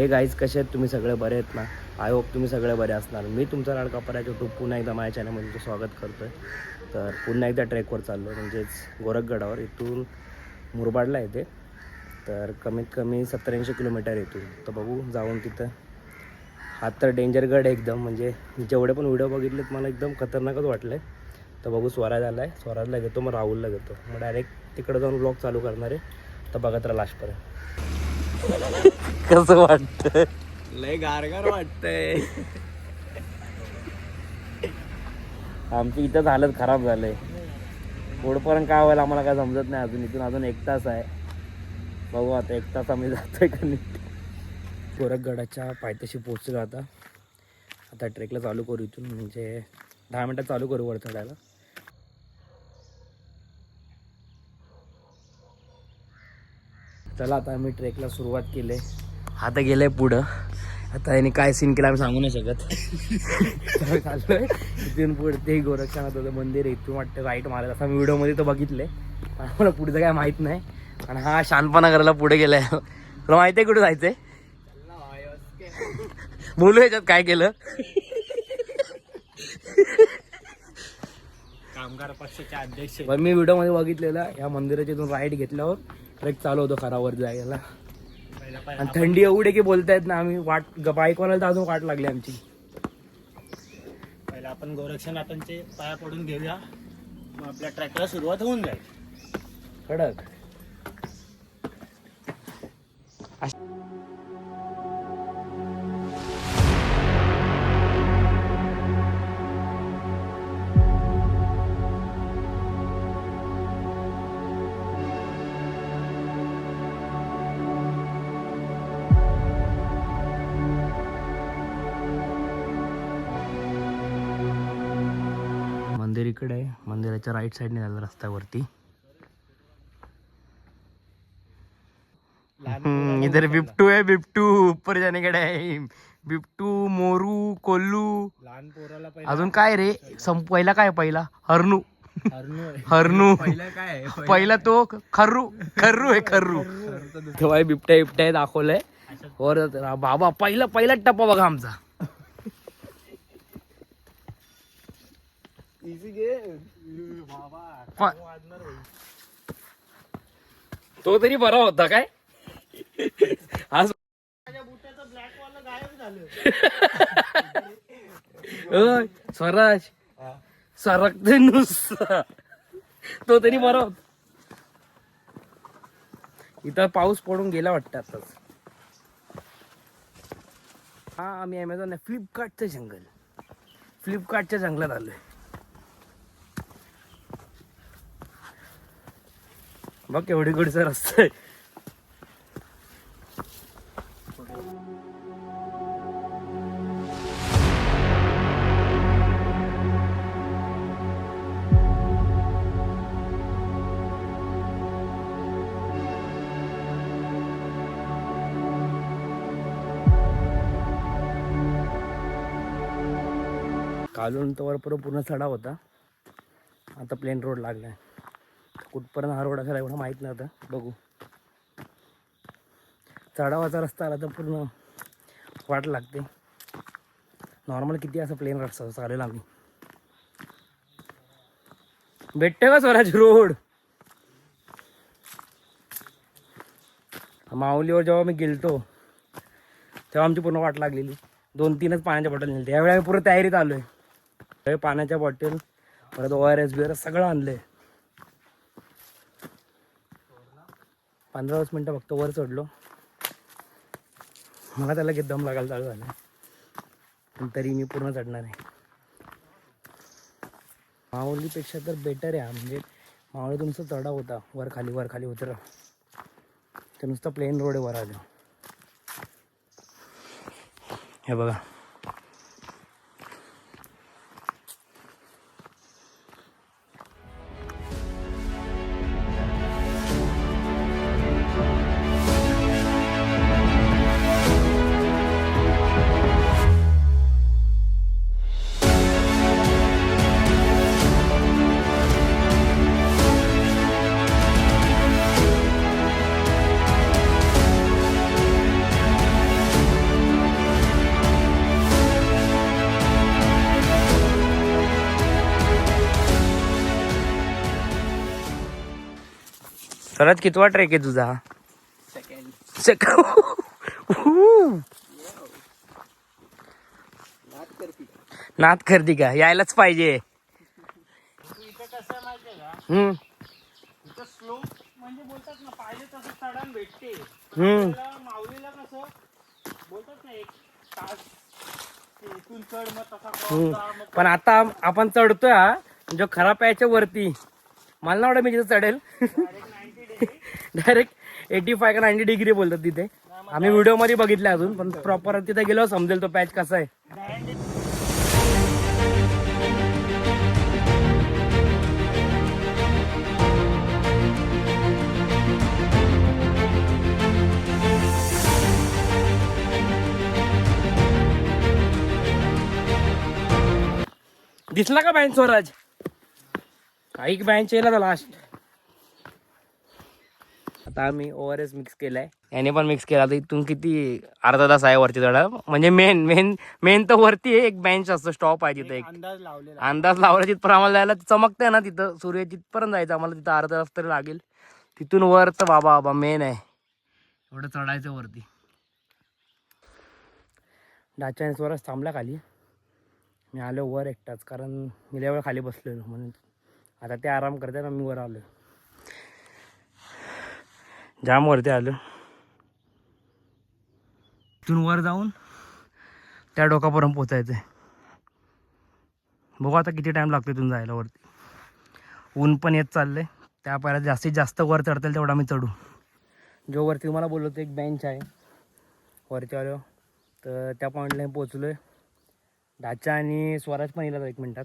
हे गाईज कसे आहेत? तुम्ही सगळे बरे आहेत ना? आय होप तुम्ही सगळे बरे असणार. मी तुमचा लाडका पराच्या टूप पुन्हा एकदा माझ्या चॅनलमध्ये तुमचं स्वागत करतो आहे तर पुन्हा एकदा ट्रेकवर चाललो म्हणजेच गोरखगडावर. इथून मुरबाडला येते. तर कमीत कमी सत्तर ऐंशी किलोमीटर येतो तर बघू जाऊन तिथं. हा तर डेंजर गड आहे एकदम. म्हणजे जेवढे पण व्हिडिओ बघितलेत मला एकदम खतरनाकच वाटलं आहे तर बघू स्वराज आला आहे स्वराजला घेतो मग राहुलला घेतो. मग डायरेक्ट तिकडं जाऊन ब्लॉग चालू करणार आहे. तर बघत राहा लास्टपर्यंत कसं वाटतं लय गारगार वाटतंय. आमची इथंच हालत खराब झालंय. पुढपर्यंत काय व्हायला आम्हाला काय समजत नाही अजून. इथून अजून एक तास आहे. बघू आता एक तास आम्ही जातोय का नीट गोरखगडाच्या पायथ्याशी पोहोचलो आता. आता ट्रेकला चालू करू इथून. म्हणजे दहा मिनटात चालू करू वर चढायला चला आता आम्ही ट्रेकला सुरुवात केली. आता गेलंय पुढं. आता याने काय सीन केला आम्ही सांगू नाही शकत. तर चाललोय. इथून पुढे ते गोरक्षनाथाचं मंदिर आहे. इथून वाटतं राईट मारत असं मी व्हिडिओमध्ये तर बघितलंय. पण आम्हाला पुढचं काय माहीत नाही. आणि हा शानपणा करायला पुढे गेलाय. तुला माहिती आहे कुठे जायचंय? बोलू याच्यात काय केलं? कामगार पक्षाचे अध्यक्ष पण मी व्हिडिओमध्ये बघितलेलं या मंदिराच्या इथून राईट घेतल्यावर ट्रेक चालू होतो खरावर जायला. आणि थंडी एवढी की बोलतायत ना आम्ही वाट बाईकवाल्याला तर अजून वाट लागली आमची. पहिला आपण गोरक्षनाथांचे पाया पडून घेऊया. मग आपल्या ट्रॅकला सुरुवात होऊन जाईल. कडक. इकडे आहे मंदिराच्या राईट साईडने झालं रस्त्यावरती. इधर बिपटू है बिपटू ऊपर जाने का टाइम बिपटू मोरू कोल्लू. लहान पोराला पहिला अजून काय रे? सं पहिला काय पहिला? हरणू हरणू आहे. काय आहे? पहिला तो खर्रू खर्रू आहे खर्रू. तेव्हा बिबट्या बिबट्या दाखवलंय. वर बाबा पहिला पहिला टप्पा बघा आमचा. Easy घे बाबा वाजणार तो तरी बरा होता काय? आज स्वराज. सरकते नुसता. तो तरी बरा होता. इथं पाऊस पडून गेला वाटतं आताच. हा आम्ही अमेझॉन फ्लिपकार्टचं जंगल फ्लिपकार्टच्या जंगलात आलोय. बघ केवढी गुडचा रस्ता आहे कालून तर वरपर्यंत पूर्ण चढाव होता. आता प्लेन रोड लागलाय. कुठपर्यंत हा रोड असेल एवढं माहीत नव्हतं. बघू. चढावाचा रस्ता आला तर पूर्ण वाट लागते. नॉर्मल किती असं प्लेन रस्ता चालेल आम्ही. भेटते का स्वराज रोड? माऊलीवर जेव्हा मी गेलतो तेव्हा आमची पूर्ण वाट लागलेली. दोन तीनच पाण्याच्या बॉटल नेलते यावेळी आम्ही पूर्ण तयारीत आलोय. त्यावेळी पाण्याच्या बॉटल परत O R S B R सगळं आणलंय. आहे वीस मिनटं फक्त वर चढलो. मला त्याला किती दम लागायला चालू झालं. पण तरी मी पूर्ण चढणार आहे. माऊलीपेक्षा तर बेटर आहे म्हणजे माऊली तुमचा चढा होता. वर खाली वर खाली उतरा. ते नुसतं प्लेन रोड आहे वर आलं. हे बघा. सर्वात कितवा ट्रेक आहे तुझा? नात करती का यायलाच पाहिजे. हम्म. म्हणजे बोलतात ना पाहिजे तसं चढण भेटते हम्म. माऊलीला कसं बोलतात ना एक तास इथून चढ मग तसा हम्म. पण आता आपण चढतोय हा. जो खरा प्यायच्या वरती. मला ना वाटत मी तिथं चढेल. डायरेक्ट एटी फाय का नाईन्टी डिग्री बोलतात तिथे. आम्ही व्हिडिओमध्ये बघितले अजून पण प्रॉपर तिथे गेलो समजेल तो पॅच कसा आहे. दिसला का बँच स्वराज काही बँच येईल लास्ट आता आम्ही ओव्हर एस मिक्स केलाय. याने पण मिक्स केला. तर इथून किती अर्धा तास आहे वरती चढा म्हणजे मेन मेन मेन तर वरती आहे. एक बेंच असतो स्टॉप आहे तिथे एक. अंदाज लावलेला अंदाज लावला तिथपर्यंत आम्हाला जायला चमकतंय ना तिथं. सूर्य तिथपर्यंत जायचं आम्हाला तिथं अर्धा तास तरी लागेल. तिथून वर तर बाबा बाबा मेन आहे. एवढं चढायचं वरती. डाच्या स्वरच थांबला खाली. मी आलो वर एकटाच. कारण मी वेळ खाली बसलेलो. म्हणून आता ते आराम करते ना मी वर आलो जाम वरती आलो. तिथून वर जाऊन त्या डोकापर्यंत पोचायचं आहे बघू आता किती टाइम लागतो तिथून जायला वरती. ऊन पण येत चाललंय. त्या पायला जास्तीत जास्त वर चढता येईल तेवढा मी चढू. जो वरती तुम्हाला बोललो तो एक बेंच आहे. वरती आलो. तर त्या पॉईंटला मी पोचलो आहे डाचा आणि स्वराज पण येईल एक मिनटात.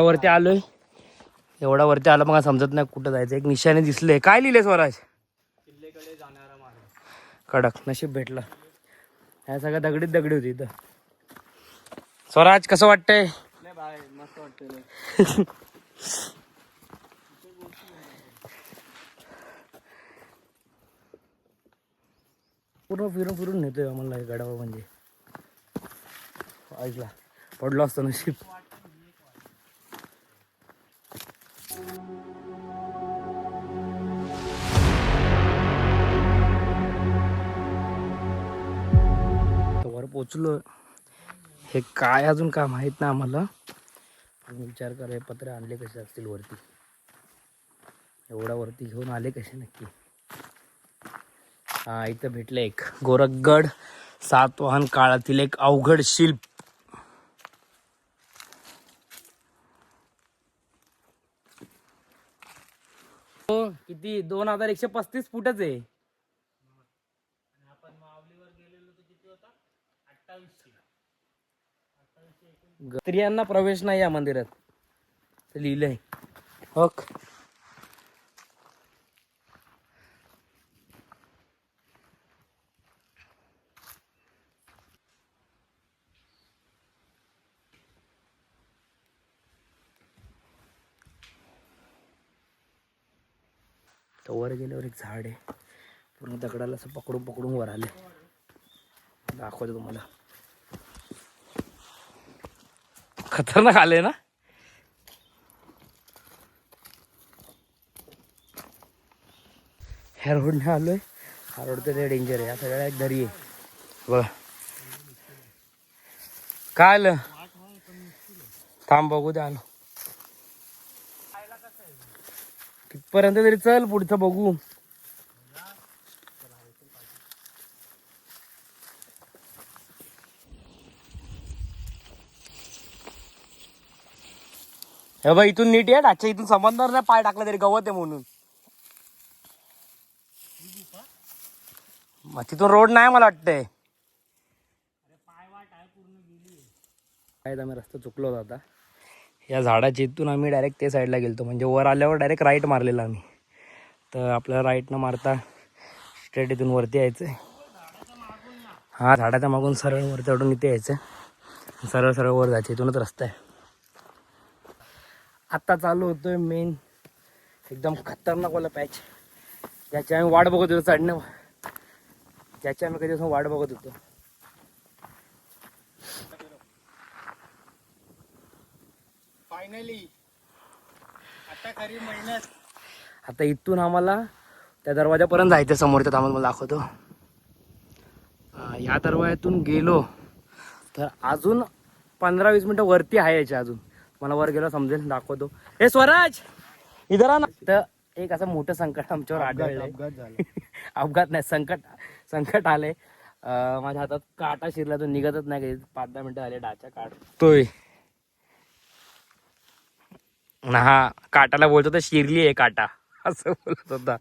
वरती आलोय. एवढा वरती आलं मग समजत नाही कुठं जायचं एक निशाने दिसले काय लिहिले स्वराज किल्लेकडे जाणारा मार्ग कडक. नशीब भेटला. ह्या सगळ्या दगडीत दगडी होती इथं. स्वराज कसं वाटतंय? मस्त पूर्ण फिरून फिरून नेतोय आम्हाला हे गडावर म्हणजे. ऐकला. पडलो असतो नशीब. वर पोचलो. हे काय अजून का माहीत ना आम्हाला. विचार करा हे पत्रे आणले कसे असतील वरती. एवढा वरती घेऊन आले कसे नक्की? हा इथं भेटलं एक. गोरखगड सातवाहन काळातील एक अवघड शिल्प हो किती दोन हजार एकशे पस्तीस फुटच आहे. आपण माऊलीवर गेलेलो तर किती होता? अठ्ठावीसशे. स्त्रियांना प्रवेश नाही या मंदिरात. लिहिलंय. हो तर वर गेल्यावर एक झाड आहे. पूर्ण दगडाला असं पकडून पकडून वर आले. दाखवतो तुम्हाला. खतरनाक आले ना? ह्या रोडने आलोय. हा रोड तर डेंजर आहे. आता सगळ्या एक दरी आहे. बघ. काय आलं? थांब बघू द्या आलो तिथपर्यंत तरी चल पुढचं बघू. हे बघ इथून नीट आहे डाच्या इथून समजणार नाही पाय टाकला तरी गवत आहे म्हणून. मग तिथून रोड नाही मला वाटतंय. काय आम्ही रस्ता चुकलो होता आता. या झाडाच्या इथून आम्ही डायरेक्ट ते साईडला गेलो म्हणजे वर आल्यावर डायरेक्ट राईट मारलेला आम्ही. तर आपल्याला राईट न मारता स्ट्रेट इथून वरती यायचं हा झाडाच्या मागून सरळ वर चढून इथे यायचं सरळ सरळ वर जायचं. इथूनच रस्ता आहे. आत्ता चालू होतोय मेन एकदम खतरनाक वाला पॅच ज्याची आम्ही वाट बघत होतो चढणं ज्याची आम्ही कधी वाट बघत होतो. फायनली आता खरी मेहनत. आता इथून आम्हाला त्या दरवाजापर्यंत जायचं समोरच्या मला दाखवतो. अं, या दरवाज्यातून गेलो तर अजून पंधरा वीस मिनिटं वरती आहे याच्या अजून. मला वर गेलो समजेल दाखवतो. हे स्वराज! इधर ना. तर एक असं मोठं संकट आमच्यावर आढळलंय. अपघात झाला. अपघात नाही संकट संकट आले माझ्या हातात काटा शिरला तो निघतच नाही काही पाच दहा मिनिटं आले डाच्या काढतोय हा काटाला बोलतो तर शिरली आहे काटा. असं बोलत होता.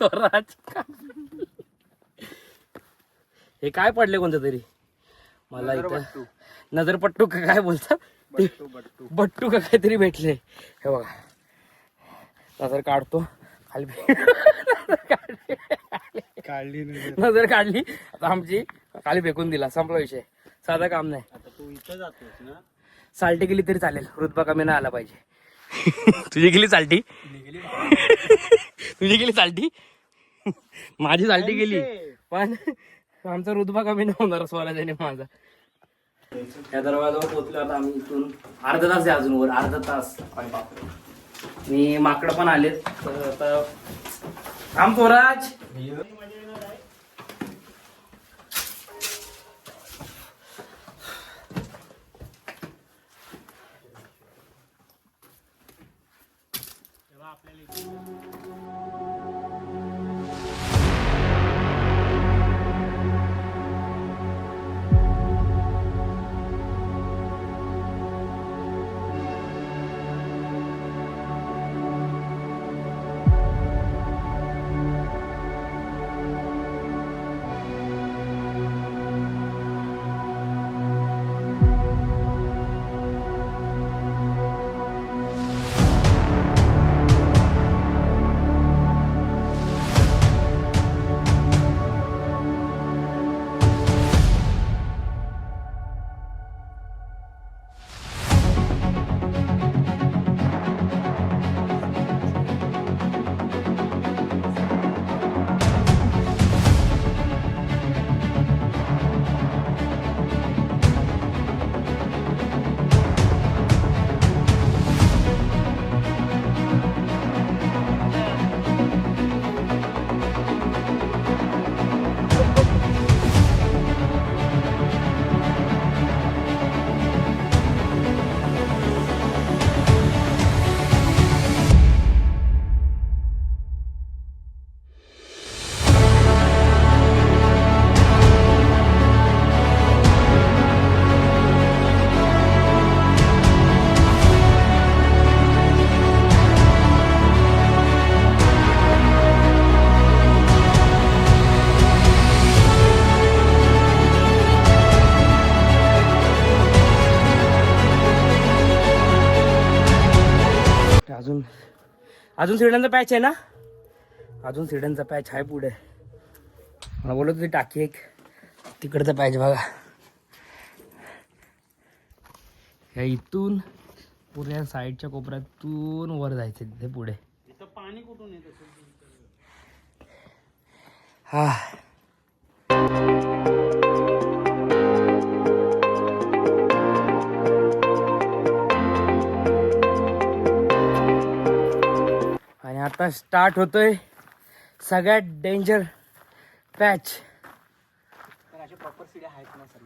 स्वराज हे काय पडले कोणतं तरी? मला इथं नजरपट्टू का काय बोलतात बट्टू का काहीतरी भेटले. हे बघा. नजर काढतो. खाली काढली नजर काढली. आता आमची खाली फेकून दिला. संपला विषय. साधा काम नाही. तू इथं जातोस ना? साल्टी गेली तरी चालेल. रुतबा कमी नाही आला पाहिजे. तुझी गेली चालटी? तुझी गेली चालटी? माझी चालटी गेली. पण आमचा रुतबा कमी नाही होणार स्वराजाने माझा. या दरवाजावर पोहोचलो आता आम्ही इथून. अर्धा तास आहे अजून वर. अर्धा तास. मी माकडं पण आलेत. तर आता थांब स्वराज अजून अजून सिड्यांचा पॅच आहे ना? अजून सिड्यांचा पॅच आहे पुढे. मला बोलत होती टाकी एक. तिकडचा पॅच बघा. ह्या इथून पुऱ्या साईडच्या कोपऱ्यातून वर जायचं तिथे पुढे. पाणी कुठून येत? हा. आता स्टार्ट होतोय. सगळ्यात डेंजर पॅच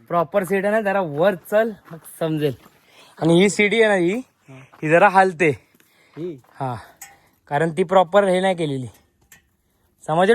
प्रॉपर सीट आहे ना जरा वर चल मग समजेल. आणि ही सीडी आहे ना ही ही जरा हालते. ही? कारण ती प्रॉपर हे नाही केलेली. समज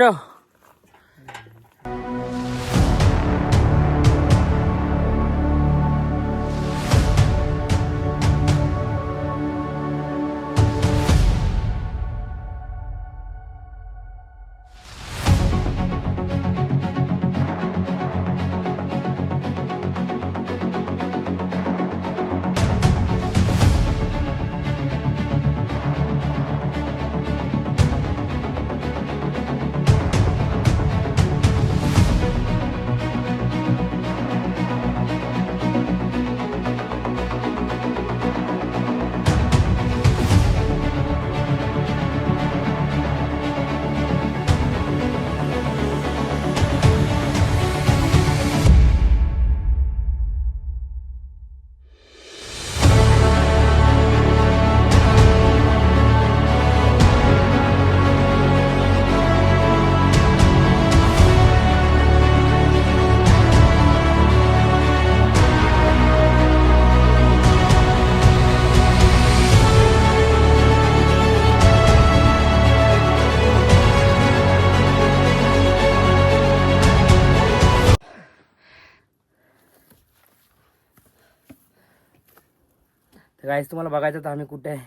तर काहीच तुम्हाला बघायचं तर आम्ही कुठे आहे.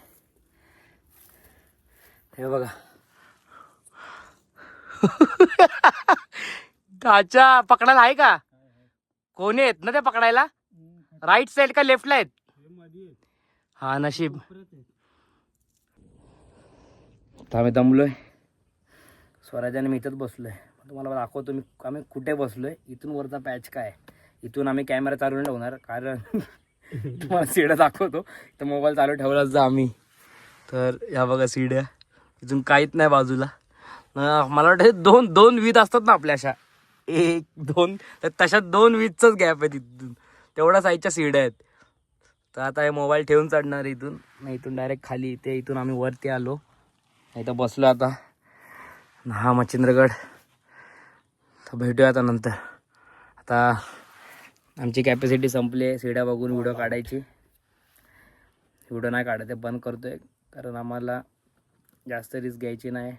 हे बघा. काचा पकडायला आहे का? कोणी आहेत ना ते पकडायला? राईट साईड का लेफ्टला आहेत? हा नशीब. आम्ही दमलोय. स्वराजाने मी इथंच बसलोय. तुम्हाला दाखवतो मी आम्ही कुठे बसलोय? इथून वरचा पॅच काय. इथून आम्ही कॅमेरा चालू नाही ठेवणार कारण तुम्हाला सीड्या दाखवतो. तर मोबाईल चालू ठेवलाच जा आम्ही. तर या बघा शिड्या इथून काहीच नाही बाजूला. मला वाटतं दोन दोन वीज असतात ना आपल्या अशा. एक दोन तर तशा दोन वीजचाच गॅप आहे तिथून तेवढ्या साईजच्या सीड्या आहेत. तर आता हे मोबाईल ठेवून चढणार इथून. नाही इथून डायरेक्ट खाली इथे इथून आम्ही वरती आलो. नाही तर बसलो आता. हा मच्छिंद्रगड. तर भेटूया आता नंतर. आता आमची कॅपॅसिटी संपली आहे. सीड्या बघून व्हिडिओ काढायची. व्हिडिओ नाही काढायचे बंद करतोय. कारण आम्हाला जास्त रिस्क घ्यायची नाही.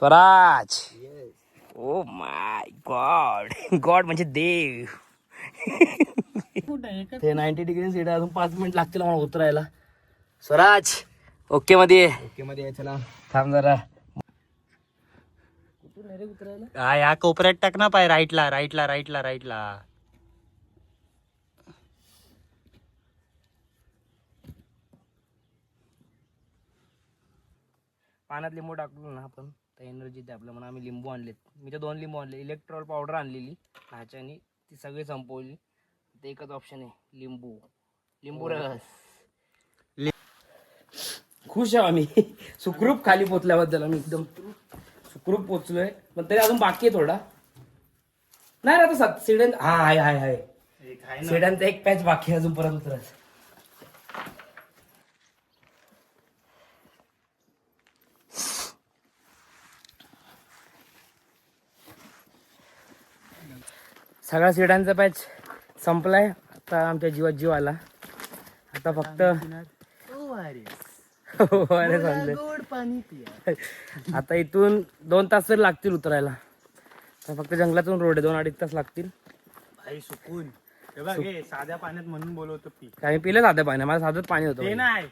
Swaraj. Oh my god god म्हणजे देव. ते नाईन्टी डिग्री सीट अजून पाच मिनिट लागतील मला उतरायला. स्वराज. ओके मध्ये. ये. ओके मध्ये चला. थांब जरा. हा या कोपऱ्यात टाक ना पाय राईटला राईटला राईटला राईटला पाण्यात लिंबू टाकलो ना आपण. तर एनर्जी ते आपल्या म्हणून आम्ही लिंबू आणलेत. मी तर दोन लिंबू आणले. इलेक्ट्रॉल पावडर आणलेली ह्याच्यानी ती सगळी संपवली. तर एकच ऑप्शन आहे लिंबू. लिंबू रस. खुश आहे आम्ही. सुखरूप खाली पोचल्याबद्दल आम्ही एकदम सुखरूप पोचलोय. पण तरी अजून बाकी आहे थोडा. नाही रे आता सात सिडन हा हाय हाय. हाय ना. सिडांचा एक पॅच बाकी आहे अजून सगळ्या सिडांचा पॅच संपलाय. आता आमच्या जीवात जीव आला. आता फक्त अरे आता इथून दोन तास तरी लागतील उतरायला. तर फक्त जंगलातून रोड आहे दोन अडीच तास लागतील. सुकून. साध्या पाण्यात म्हणून बोलवतो पी. पिलं साधं पाणी माझं साधंच पाणी होतं. नाही.